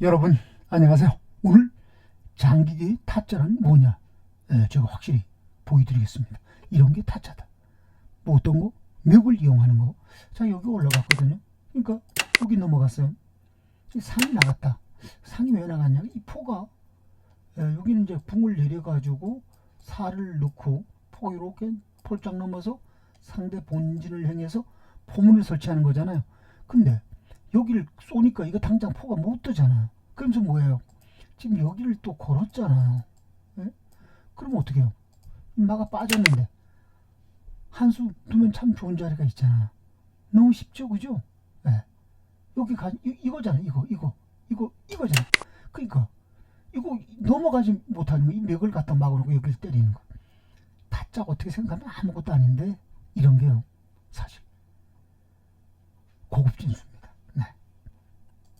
여러분 안녕하세요. 오늘 장기계의 타짜는 뭐냐? 예, 제가 확실히 보여드리겠습니다. 이런 게 타짜다. 뭐 어떤 거? 멱을 이용하는 거. 자 여기 올라갔거든요. 그러니까 여기 넘어갔어요. 이 상이 나갔다. 상이 왜 나갔냐? 이 포가 예, 여기는 이제 붕을 내려가지고 살을 넣고 포가 이렇게 폴짝 넘어서 상대 본진을 향해서 포문을 설치하는 거잖아요. 근데 여기를 쏘니까 이거 당장 포가 못 뜨잖아요. 그러면서 뭐예요? 지금 여기를 또 걸었잖아요. 예? 그러면 어떻게 해요? 마가 빠졌는데 한 수 두면 참 좋은 자리가 있잖아요. 너무 쉽죠, 그죠? 예. 여기 가 이, 이거잖아, 이거, 이거, 이거, 이거잖아. 그러니까 이거 넘어가지 못하는 거, 이 맥을 갖다 막아놓고 여기를 때리는 거. 타짜 어떻게 생각하면 아무것도 아닌데 이런 게요, 사실 고급진 수입니다.